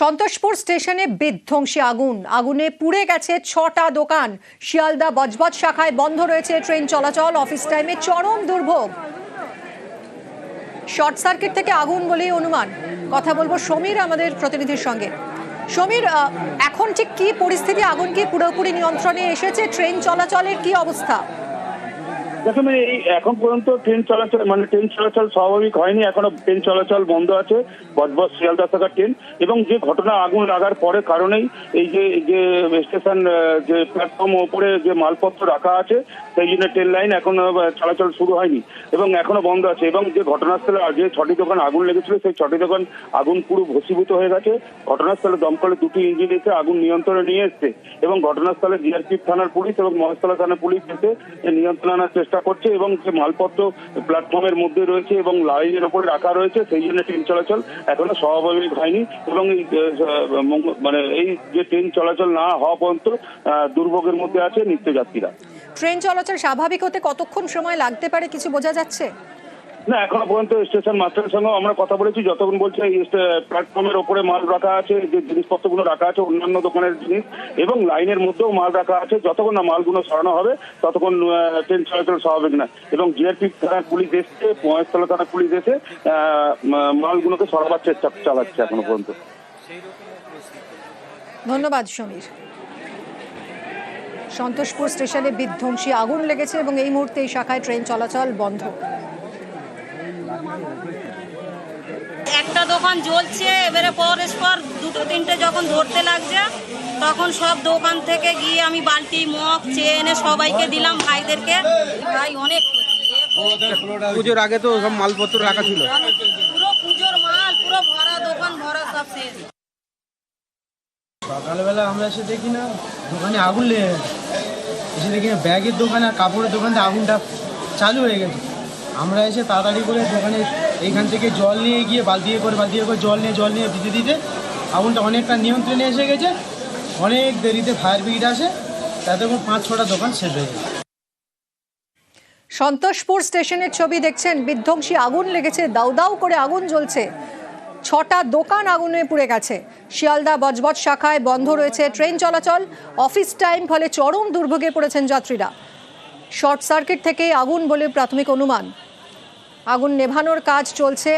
সন্তোষপুর স্টেশনে বিধ্বংসী আগুন। আগুনে পুড়ে গেছে ছটা দোকান। শিয়ালদা বজবজ শাখায় বন্ধ রয়েছে ট্রেন চলাচল। অফিস টাইমে চরম দুর্ভোগ। শর্ট সার্কিট থেকে আগুন বলেই অনুমান। কথা বলব সমীর, আমাদের প্রতিনিধির সঙ্গে। সমীর এখন ঠিক কি পরিস্থিতি? আগুন কি পুরোপুরি নিয়ন্ত্রণে এসেছে? ট্রেন চলাচলের কি অবস্থা? দেখুন, এই এখন পর্যন্ত ট্রেন চলাচল মানে ট্রেন চলাচল স্বাভাবিক হয়নি। এখনও ট্রেন চলাচল বন্ধ আছে, বজবজ শিয়ালদা থাকার ট্রেন। এবং যে ঘটনা আগুন লাগার পরে কারণেই এই যে যে স্টেশন যে প্ল্যাটফর্ম ওপরে যে মালপত্র রাখা আছে, সেই জন্য ট্রেন লাইন এখনও চলাচল শুরু হয়নি এবং এখনও বন্ধ আছে। এবং যে ঘটনাস্থলে যে ছটি দোকান আগুন লেগেছিল, সেই ছটি দোকান আগুন পুরো ভস্মীভূত হয়ে গেছে। ঘটনাস্থলে দমকলে দুটি ইঞ্জিন এসে আগুন নিয়ন্ত্রণে নিয়ে এসছে এবং ঘটনাস্থলে জিআরপি থানার পুলিশ এবং মহেশতলা থানার পুলিশ এসে নিয়ন্ত্রণ আনার চেষ্টা করছে এবং যে মালপত্র প্ল্যাটফর্মের মধ্যে রয়েছে এবং লাইনের ওপরে রাখা রয়েছে, সেই জন্য ট্রেন চলাচল এখনও স্বাভাবিক হয়নি এবং এই মানে এই যে ট্রেন চলাচল না হওয়া পর্যন্ত দুর্ভোগের মধ্যে আছে নিত্যযাত্রীরা। ট্রেন চলাচল স্বাভাবিক হতে কতক্ষণ সময় লাগতে পারে, কিছু বোঝা যাচ্ছে? না, এখনও পর্যন্ত স্টেশন মাস্টারের সঙ্গে আমরা কথা বলেছি। যতক্ষণ বলছে প্ল্যাটফর্মের ওপরে মাল রাখা আছে, যে জিনিসপত্রগুলো রাখা আছে, অন্যান্য দোকানের জিনিস, এবং লাইনের মধ্যেও মাল রাখা আছে, যতক্ষণ না মালগুলো সরানো হবে, ততক্ষণ ট্রেন চলাচল স্বাভাবিক না। এবং জিআরপি থানার পুলিশ এসছে, মহেশতলা থানার পুলিশ এসে মালগুলোকে সরাবার চেষ্টা চালাচ্ছে এখনও পর্যন্ত। ধন্যবাদ, সমীর। সন্তোষপুর স্টেশনে বিধ্বংসী আগুন লেগেছে এবং এই মুহূর্তে এই শাখায় ট্রেন চলাচল বন্ধ। একটা দোকান জ্বলছে এবারে পরস্পর দুটো তিনটে যখন ধরতে লাগছে তখন সব দোকান থেকে গিয়ে আমি বালতি মগ চেয়ে এনে সবাইকে দিলাম ভাইদেরকে। ভাই অনেক। পুজোর আগে তো সব মালপত্র রাখা ছিল। পুরো পুজোর মাল পুরো ভরা দোকান ভরা সব শেষ। সকালবেলা আমরা এসে দেখি না দোকানে আগুন লেগে গেছে। এসে দেখি না ব্যাগের দোকান আর কাপড়ের দোকানটা আগুনটা চালু হয়ে গেছে। আমরা এসে তাড়াতাড়ি করে দোকানে এইখান থেকে জল নিয়ে গিয়ে বালতিয়ে করে বালতিয়ে করে জল নিয়ে জল নিয়ে দিতে দিতে আগুনটা অনেকটা নিয়ন্ত্রণে এসে গেছে। অনেক দেরিতে ফায়ার ব্রিগেড আসে। তাতে করে পাঁচ, ছটা দোকান শেষ হয়ে গেছে। সন্তোষপুর স্টেশনের ছবি দেখছেন, বিধ্বংসী আগুন লেগেছে, দাউ দাউ করে আগুন জ্বলছে। ছটা দোকান আগুনে পুড়ে গেছে। শিয়ালদা বজবজ শাখায় বন্ধ রয়েছে ট্রেন চলাচল, অফিস টাইম ফলে চরম দুর্ভোগে পড়েছেন যাত্রীরা। শর্ট সার্কিট থেকে আগুন বলে প্রাথমিক অনুমান। আগুন নেভানোর কাজ চলছে।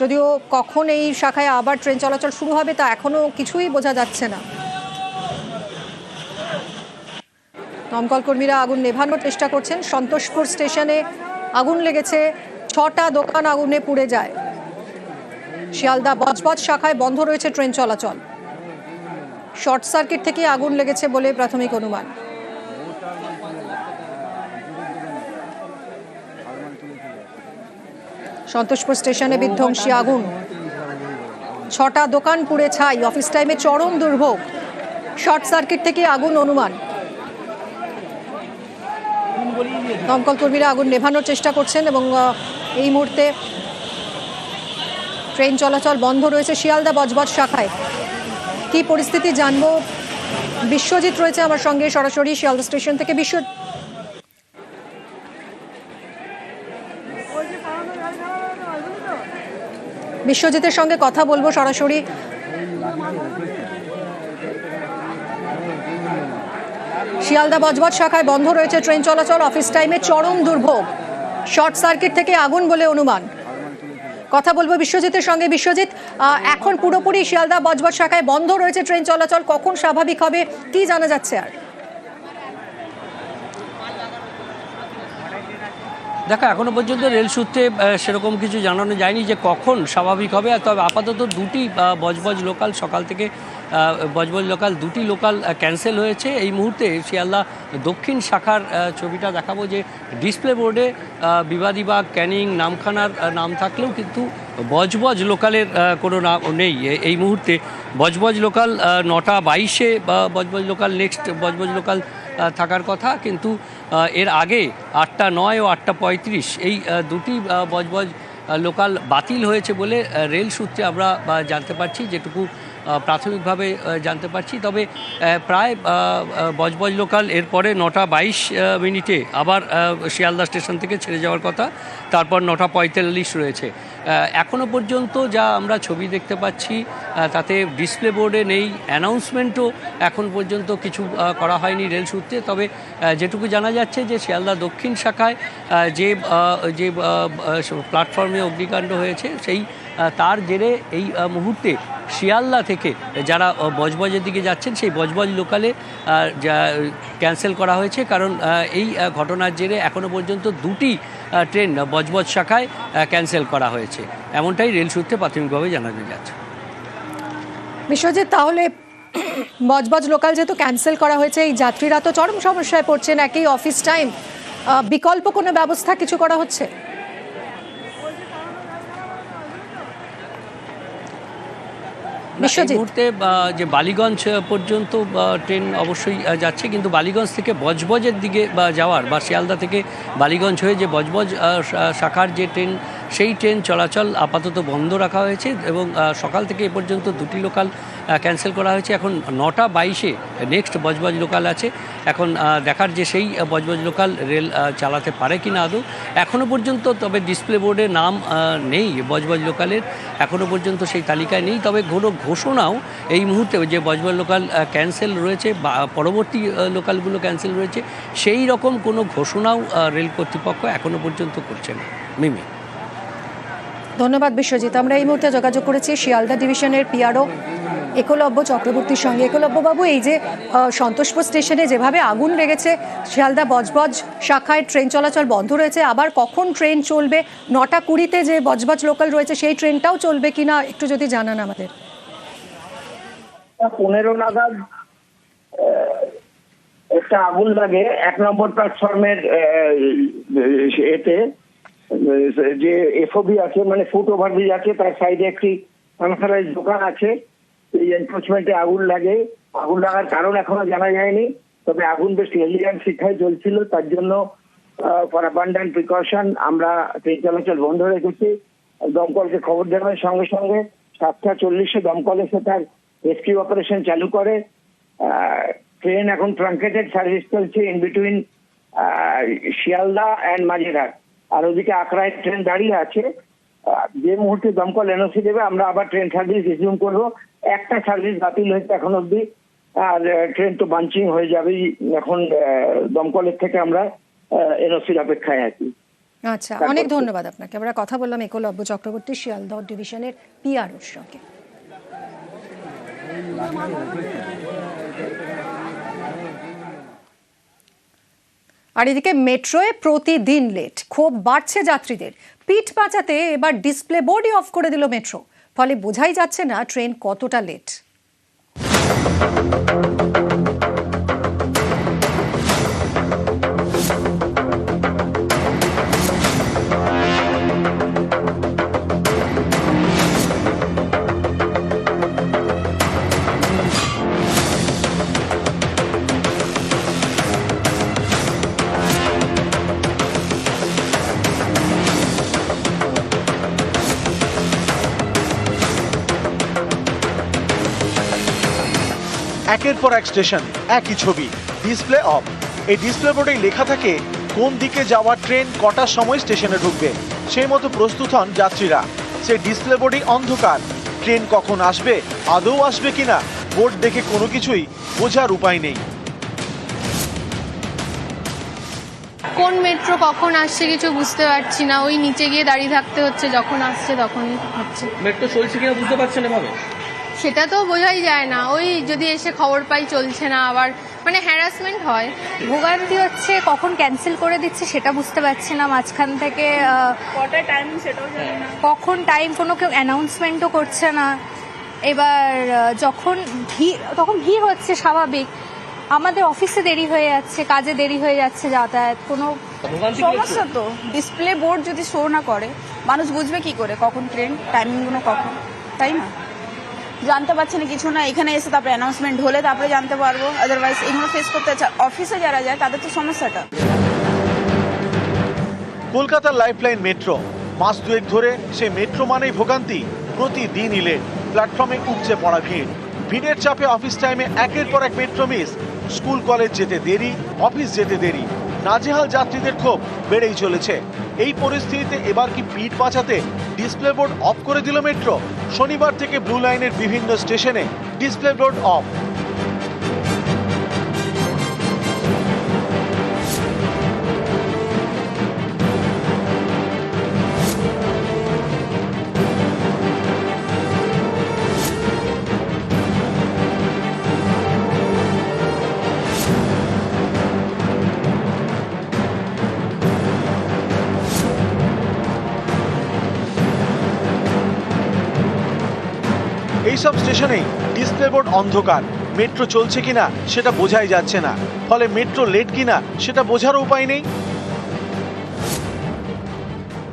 যদিও কখন এই শাখায় আবার ট্রেন চলাচল শুরু হবে তা এখনও কিছুই বোঝা যাচ্ছে না। দমকল কর্মীরা আগুন নেভানোর চেষ্টা করছেন। সন্তোষপুর স্টেশনে আগুন লেগেছে। ছটা দোকান আগুনে পুড়ে যায়। শিয়ালদা বজবজ শাখায় বন্ধ রয়েছে ট্রেন চলাচল। শর্ট সার্কিট থেকে আগুন লেগেছে বলে প্রাথমিক অনুমান। সন্তোষপুর স্টেশনে বিধ্বংসী আগুন। ছটা দোকান পুড়ে ছাই, অফিস টাইমে চরম দুর্ভোগ। শর্ট সার্কিট থেকে আগুন অনুমান। দমকল কর্মীরা আগুন নেভানোর চেষ্টা করছেন এবং এই মুহূর্তে ট্রেন চলাচল বন্ধ রয়েছে শিয়ালদা বজবজ শাখায়। কি পরিস্থিতি জানব? বিশ্বজিৎ রয়েছে আমার সঙ্গে, সরাসরি শিয়ালদা স্টেশন থেকে। বিশ্ব বিশ্বজিতের সঙ্গে কথা বলব সরাসরি। শিয়ালদা বজবজ শাখায় বন্ধ রয়েছে ট্রেন চলাচল, অফিস টাইমে চরম দুর্ভোগ। শর্ট সার্কিট থেকে আগুন বলে অনুমান। কথা বলব বিশ্বজিতের সঙ্গে। বিশ্বজিৎ এখন পুরোপুরি শিয়ালদা বজবজ শাখায় বন্ধ রয়েছে ট্রেন চলাচল, কখন স্বাভাবিক হবে, কি জানা যাচ্ছে আর? দেখো, এখনও পর্যন্ত রেল সূত্রে সেরকম কিছু জানানো যায়নি যে কখন স্বাভাবিক হবে তবে আপাতত দুটি বজবজ লোকাল সকাল থেকে বজবজ লোকাল দুটি লোকাল ক্যান্সেল হয়েছে। এই মুহূর্তে শিয়ালদা দক্ষিণ শাখার ছবিটা দেখাবো যে ডিসপ্লে বোর্ডে বিবাদীবাগ ক্যানিং, নামখানার নাম থাকলেও কিন্তু বজবজ লোকালের কোনো নাম নেই। এই মুহূর্তে বজবজ লোকাল নটা বাইশে Budge Budge local next Budge Budge local থাকার কথা। কিন্তু এর আগে আটটা নয় ও আটটা পঁয়ত্রিশ এই দুটি বজবজ লোকাল বাতিল হয়েছে বলে রেল সূত্রে আমরা জানতে পারছি যেটুকু প্রাথমিকভাবে জানতে পারছি। তবে প্রায় বজবজ লোকাল, এরপরে নটা বাইশ মিনিটে আবার শিয়ালদা স্টেশন থেকে ছেড়ে যাওয়ার কথা। তারপর নটা পঁয়তাল্লিশ রয়েছে। এখনও পর্যন্ত যা আমরা ছবি দেখতে পাচ্ছি তাতে ডিসপ্লে বোর্ডে নেই, অ্যানাউন্সমেন্টও এখন পর্যন্ত কিছু করা হয়নি রেল সূত্রে। তবে যেটুকু জানা যাচ্ছে যে শিয়ালদা দক্ষিণ শাখায় যে যে প্ল্যাটফর্মে অগ্নিকাণ্ড হয়েছে, সেই তার জেরে এই মুহূর্তে শিয়ালদা থেকে যারা বজবজের দিকে যাচ্ছেন, সেই বজবজ লোকালে ক্যান্সেল করা হয়েছে। কারণ এই ঘটনার জেরে এখনও পর্যন্ত দুটি ট্রেন বজবজ শাখায় ক্যান্সেল করা হয়েছে। এমনটাই রেল সূত্রে প্রাথমিকভাবে জানানো যাচ্ছে বিশ্বজিৎ, তাহলে বজবজ লোকাল যেহেতু ক্যান্সেল করা হয়েছে, এই যাত্রীরা তো চরম সমস্যায় পড়ছেন, একই অফিস টাইম। বিকল্প কোনো ব্যবস্থা কিছু করা হচ্ছে না, এই বিশ্বজিৎ। মুহূর্তে যে বালিগঞ্জ পর্যন্ত ট্রেন অবশ্যই যাচ্ছে কিন্তু বালিগঞ্জ থেকে বজবজের দিকে বা যাওয়ার বা শিয়ালদা থেকে বালিগঞ্জ হয়ে যে বজবজ শাখার যে ট্রেন সেই ট্রেন চলাচল আপাতত বন্ধ রাখা হয়েছে এবং সকাল থেকে এ পর্যন্ত দুটি লোকাল ক্যান্সেল করা হয়েছে। এখন নটা বাইশে নেক্সট বজবজ লোকাল আছে। এখন দেখার যে সেই বজবজ লোকাল রেল চালাতে পারে কি না আদৌ এখনও পর্যন্ত তবে ডিসপ্লে বোর্ডে নাম নেই বজবজ লোকালের এখনও পর্যন্ত সেই তালিকায় নেই। তবে কোনো ঘোষণাও এই মুহূর্তে যে বজবজ লোকাল ক্যান্সেল রয়েছে বা পরবর্তী লোকালগুলো ক্যান্সেল রয়েছে, সেই রকম কোনো ঘোষণাও রেল কর্তৃপক্ষ এখনও পর্যন্ত করছে না। মিমি। ধন্যবাদ বিশ্বজিৎ। আমরা এই মুহূর্তে যোগাযোগ করেছি শিয়ালদা ডিভিশনের পিআরও একলব্য চক্রবর্তীর সঙ্গে। একলব্যবাবু এই যে সন্তোষপুর স্টেশনে যেভাবে আগুন লেগেছে, শিয়ালদা বজবজ শাখায় ট্রেন চলাচল বন্ধ রয়েছে, আবার কখন ট্রেন চলবে, নটা কুড়িতে যে বজবজ লোকাল রয়েছে, সেই ট্রেনটাও চলবে কিনা, একটু যদি জানান আমাদের। পনেরো নাগাদ একটা আগুন লাগে, এক নম্বর প্ল্যাটফর্মের এতে যে এফওবি আছে মানে ফুট ওভারব্রিজ আছে, তার সাইডে একটি আনসারাইজ দোকান আছে। এই এনফোর্সমেন্টে আগুন লাগে। আগুন লাগার কারণ এখনও জানা যায়নি। তবে আগুন বেশ রেলিয়ান শিক্ষায় চলছিল তার জন্য ফর অ্যাবান্ডেন্ট প্রিকশন আমরা ট্রেন চলাচল বন্ধ রেখেছি। দমকলকে খবর দেওয়ার সঙ্গে সঙ্গে সাতটা চল্লিশে দমকল এসে তার রেস্কিউ অপারেশন চালু করে। ট্রেন এখন ট্রাঙ্কেটেড সার্ভিস চলছে in between Sealdah and Majerhat. আর ওদিকে আকরায় ট্রেন দাঁড়িয়ে আছে। যে মুহূর্তে দমকল এনওসি দেবে, আমরা আবার ট্রেন সার্ভিস রিজিউম করব। একটা সার্ভিস বাতিল হয়েছে এখন অব্দি আর ট্রেন তো বাঞ্চিং হয়ে যাবেই। এখন দমকলের থেকে আমরা এনওসির অপেক্ষায় আছি। আচ্ছা অনেক ধন্যবাদ আপনাকে। আমরা কথা বললাম একলব্য চক্রবর্তী শিয়ালদহ ডিভিশনের পিআরওর সঙ্গে। আর এদিকে মেট্রোয় প্রতিদিন লেট ক্ষোভ বাড়ছে যাত্রীদের। পিঠ বাঁচাতে এবার ডিসপ্লে বোর্ডই অফ করে দিল মেট্রো। ফলে বোঝাই যাচ্ছে না ট্রেন কতটা লেট একের পর এক স্টেশন একই ছবি ডিসপ্লে অফ এই ডিসপ্লে বোর্ডে লেখা থাকে কোন দিকে যাওয়ার ট্রেন কটার সময় স্টেশনে ঢুকবে। সেই মতো প্রস্তুত হন যাত্রীরা। সেই ডিসপ্লে বোর্ডেই অন্ধকার। ট্রেন কখন আসবে আদৌ আসবে কিনা বোর্ড দেখে কোনো কিছুই বোঝার উপায় নেই। কোন মেট্রো কখন আসছে কিছু বুঝতে পারছি না। ওই নিচে গিয়ে দাঁড়িয়ে থাকতে হচ্ছে যখন আসছে তখনই হচ্ছে। মেট্রো চলছে কিনা বুঝতে পারছেন এভাবে? সেটা তো বোঝাই যায় না। ওই যদি এসে খবর পাই চলছে না আবার মানে হ্যারাসমেন্ট হয়। ভোগান্তি হচ্ছে কখন ক্যান্সেল করে দিচ্ছে সেটা বুঝতে পারছি না। মাঝখান থেকে কটা টাইম সেটাও জানি না। কখন টাইম কোনো কেউ অ্যানাউন্সমেন্টও করছে না। এবার যখন ভিড় তখন ভিড় হচ্ছে স্বাভাবিক। আমাদের অফিসে দেরি হয়ে যাচ্ছে কাজে দেরি হয়ে যাচ্ছে যাতায়াত। কোনো সমস্যা তো। ডিসপ্লে বোর্ড যদি শো না করে মানুষ বুঝবে কি করে কখন ট্রেন টাইমিংগুলো কখন? তাই না? জানতে পারছে না, কিছু না। এখানে এসে তারপরে অ্যানাউন্সমেন্ট হলে তারপরে জানতে পারব। আদারওয়াইজ এগুলো ফেস করতে অফিসে যারা যায়, তাদের তো সমস্যাটা। কলকাতার লাইফলাইন মেট্রো মাস দুয়েক ধরে সে মেট্রো মানেই ভোগান্তি। প্রতিদিন ইলে প্ল্যাটফর্মে উপচে পড়া ভিড়। ভিড়ের চাপে অফিস টাইমে একের পর এক মেট্রো মিস স্কুল কলেজ যেতে দেরি অফিস যেতে দেরি। নাজেহাল যাত্রীদের ক্ষোভ বেড়েই চলেছে। এই পরিস্থিতিতে এবার কি পিঠ বাঁচাতে ডিসপ্লে বোর্ড অফ করে দিল মেট্রো শনিবার থেকে ব্লু লাইনের বিভিন্ন স্টেশনে ডিসপ্লে বোর্ড অফ এইসব স্টেশনেই ডিসপ্লে বোর্ড অন্ধকার। মেট্রো চলছে কিনা সেটা বোঝাই যাচ্ছে না। ফলে মেট্রো লেট কিনা সেটা বোঝার উপায় নেই।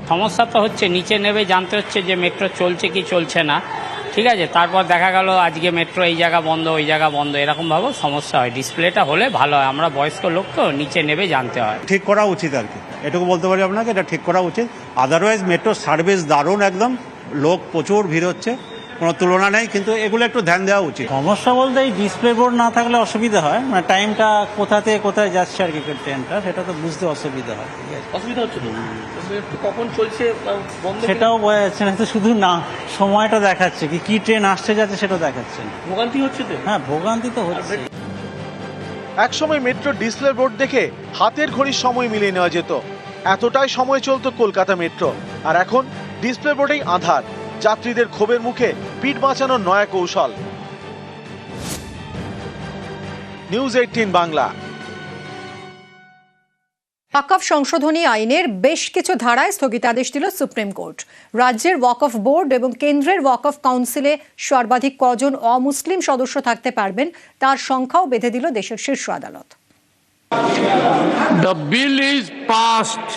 সমস্যা তো হচ্ছে নিচে নেবে জানতে হচ্ছে যে মেট্রো চলছে কি চলছে না। ঠিক আছে তারপর দেখা গেল আজকে মেট্রো এই জায়গা বন্ধ ওই জায়গা বন্ধ। এরকমভাবেও সমস্যা হয়। ডিসপ্লেটা হলে ভালো হয়। আমরা বয়স্ক লোক তো নিচে নেবে জানতে হয়। ঠিক করা উচিত আর কি। এটুকু বলতে পারি আপনাকে এটা ঠিক করা উচিত। আদারওয়াইজ মেট্রো সার্ভিস দারুণ একদম। লোক প্রচুর ভিড় হচ্ছে। কোনো তুলনা নেই কিন্তু এগুলো একটু ধ্যান দেওয়া উচিত। সমস্যা বলতে এই ডিসপ্লে বোর্ড না থাকলে অসুবিধা হয়। মানে টাইমটা কোথা থেকে কোথায় যাচ্ছে আর কি ট্রেনটা সেটা তো বুঝতে অসুবিধা হয়। ঠিক আছে? অসুবিধা হচ্ছে তো? কখন চলছে সেটাও বোঝা যাচ্ছে না তো শুধু না সময়টা দেখাচ্ছে কি কি ট্রেন আসছে যাচ্ছে সেটা দেখাচ্ছে না। ভোগান্তি হচ্ছে তো? হ্যাঁ ভোগান্তি তো হচ্ছে। একসময় মেট্রো ডিসপ্লে বোর্ড দেখে হাতের ঘড়ির সময় মিলিয়ে নেওয়া যেত। এতটাই সময় চলতো কলকাতা মেট্রো আর এখন ডিসপ্লে বোর্ডেই আধার। যাত্রীদের ক্ষোভের মুখে পিঠ বাঁচানোর নয়া কৌশল। News eighteen Bangla. ওয়াকফ সংশোধনী আইনের বেশ কিছু ধারায় স্থগিতাদেশ দিল সুপ্রিম কোর্ট। রাজ্যের ওয়াকফ বোর্ড এবং কেন্দ্রের ওয়াকফ কাউন্সিলে সর্বাধিক কজন অমুসলিম সদস্য থাকতে পারবেন তার সংখ্যাও বেঁধে দিল দেশের শীর্ষ আদালত। The bill is passed.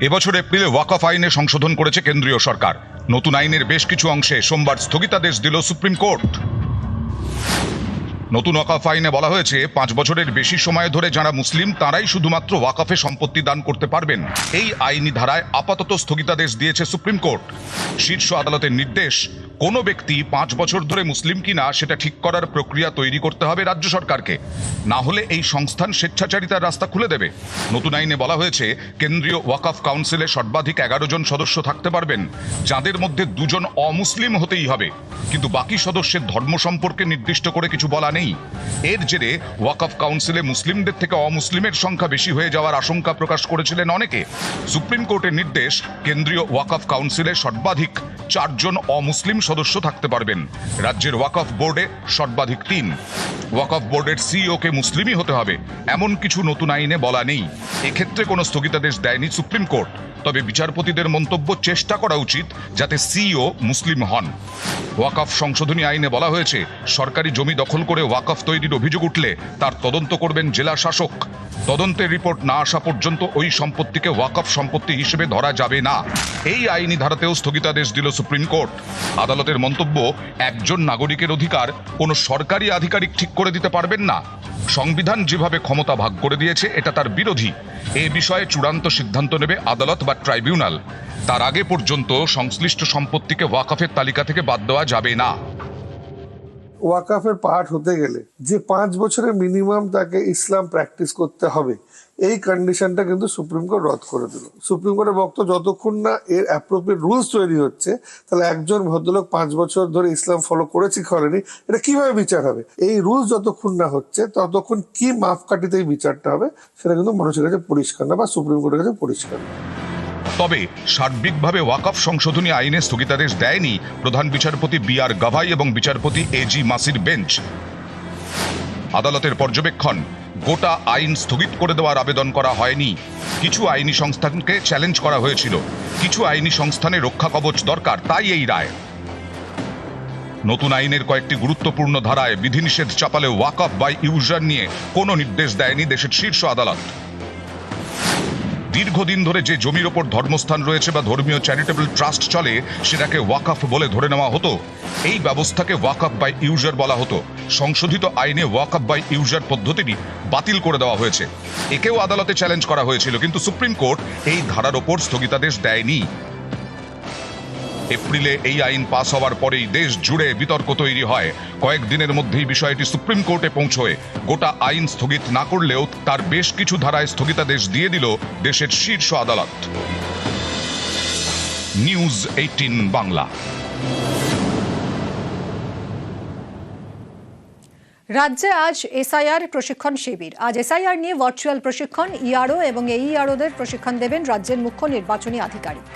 এবছর এপ্রিলে ওয়াকফ আইনে সংশোধন করেছে কেন্দ্রীয় সরকার। নতুন আইনের বেশ কিছু অংশে সোমবার স্থগিতাদেশ দিল সুপ্রিম কোর্ট। নতুন ওয়াকফ আইনে বলা হয়েছে, পাঁচ বছরের বেশি সময় ধরে যারা মুসলিম, তারাই শুধুমাত্র ওয়াকফে সম্পত্তি দান করতে পারবেন। এই আইনি ধারায় আপাতত স্থগিতাদেশ দিয়েছে সুপ্রিম কোর্ট। শীর্ষ আদালতের নির্দেশ কোনো ব্যক্তি পাঁচ বছর ধরে মুসলিম কিনা সেটা ঠিক করার প্রক্রিয়া তৈরি করতে হবে রাজ্য সরকারকে। না হলে এই সংস্থান স্বেচ্ছাচারিতার রাস্তা খুলে দেবে। নতুন আইনে বলা হয়েছে, কেন্দ্রীয় ওয়াকফ কাউন্সিলে সর্বাধিক এগারো জন সদস্য থাকতে পারবেন, যাদের মধ্যে দুজন অমুসলিম হতেই হবে। কিন্তু বাকি সদস্যের ধর্ম সম্পর্কে নির্দিষ্ট করে কিছু বলা নেই। এর জেরে ওয়াকফ কাউন্সিলে মুসলিমদের থেকে অমুসলিমের সংখ্যা বেশি হয়ে যাওয়ার আশঙ্কা প্রকাশ করেছিলেন অনেকে। সুপ্রিম কোর্টের নির্দেশ, কেন্দ্রীয় ওয়াকফ কাউন্সিলে সর্বাধিক চারজন অমুসলিম সদস্য থাকতে পারবেন। রাজ্যের ওয়াকফ বোর্ডে সর্বাধিক তিন। ওয়াকফ বোর্ডের সিইও কে মুসলিমই হতে হবে। এমন কিছু নতুন আইনে বলা নেই। এক্ষেত্রে কোনো স্থগিতাদেশ দেয়নি সুপ্রিম কোর্ট। তবে বিচারপতিদের মন্তব্য চেষ্টা করা উচিত যাতে সিইও মুসলিম হন। ওয়াকফ সংশোধনী আইনে বলা হয়েছে, সরকারি জমি দখল করে ওয়াকফ তৈরির অভিযোগ উঠলে তার তদন্ত করবেন জেলা শাসক। তদন্তের রিপোর্ট না আসা পর্যন্ত ওই সম্পত্তিকে ওয়াকফ সম্পত্তি হিসেবে ধরা যাবে না। এই আইনি ধারাতেও স্থগিতাদেশ দিল সুপ্রিম কোর্ট। আদালতের মন্তব্য, একজন নাগরিকের অধিকার কোনো সরকারি আধিকারিক ঠিক করে দিতে পারবেন না। সংবিধান যেভাবে ক্ষমতা ভাগ করে দিয়েছে, এটা তার বিরোধী। এ বিষয়ে চূড়ান্ত সিদ্ধান্ত নেবে আদালত বা ট্রাইব্যুনাল। তার আগে পর্যন্ত সংশ্লিষ্ট সম্পত্তিকে ওয়াকফের তালিকা থেকে বাদ দেওয়া যাবে না। ওয়াকাফের পাঠ হতে গেলে যে পাঁচ বছরের মিনিমাম তাকে ইসলাম প্র্যাকটিস করতে হবে এই কন্ডিশনটা কিন্তু সুপ্রিম কোর্ট রদ করে দিল। সুপ্রিম কোর্টের বক্তব্য যতক্ষণ না এর অ্যাপ্রোপ্রিয়েট রুলস তৈরি হচ্ছে, তাহলে একজন ভদ্রলোক পাঁচ বছর ধরে ইসলাম ফলো করেছি করেনি, এটা কীভাবে বিচার হবে? এই রুলস যতক্ষণ না হচ্ছে, ততক্ষণ কি মাপকাঠিতে বিচারটা হবে, সেটা কিন্তু মানুষের কাছে পরিষ্কার না বা সুপ্রিম কোর্টের কাছে পরিষ্কার না। তবে সার্বিকভাবে ওয়াকফ সংশোধনী আইনে স্থগিতাদেশ দেয়নি প্রধান বিচারপতি বি আর গাভাই এবং বিচারপতি এ জি মাসির বেঞ্চ। আদালতের পর্যবেক্ষণ গোটা আইন স্থগিত করে দেওয়ার আবেদন করা হয়নি। কিছু আইনি সংস্থানকে চ্যালেঞ্জ করা হয়েছিল। কিছু আইনি সংস্থানে রক্ষা কবচ দরকার, তাই এই রায়। নতুন আইনের কয়েকটি গুরুত্বপূর্ণ ধারায় বিধিনিষেধ চাপালে ওয়াকফ বাই ইউজার নিয়ে কোনো নির্দেশ দেয়নি দেশের শীর্ষ আদালত। দীর্ঘদিন ধরে যে জমির ওপর ধর্মস্থান রয়েছে বা ধর্মীয় চ্যারিটেবল ট্রাস্ট চলে, সেটাকে ওয়াকফ বলে ধরে নেওয়া হতো। এই ব্যবস্থাকে ওয়াকফ বাই ইউজার বলা হতো। সংশোধিত আইনে ওয়াকআপ বাই ইউজার পদ্ধতিটি বাতিল করে দেওয়া হয়েছে। একেও আদালতে চ্যালেঞ্জ করা হয়েছিল, কিন্তু সুপ্রিম কোর্ট এই ধারার ওপর স্থগিতাদেশ দেয়নি। এপ্রিলে এই আইন পাস হওয়ার পরেই দেশ জুড়ে বিতর্ক তৈরি হয়। কয়েকদিনের মধ্যেই বিষয়টি সুপ্রিম কোর্টে পৌঁছয়। গোটা আইন স্থগিত না করলেও তার বেশ কিছু ধারায় স্থগিতাদেশ দিয়ে দিল দেশের শীর্ষ আদালত। News eighteen Bangla. রাজ্যে আজ এসআইআর প্রশিক্ষণ শিবির। আজ এসআইআর নিয়ে ভার্চুয়াল প্রশিক্ষণ ইআরও এবং এইআরওদের প্রশিক্ষণ দেবেন রাজ্যের মুখ্য নির্বাচনী আধিকারিক।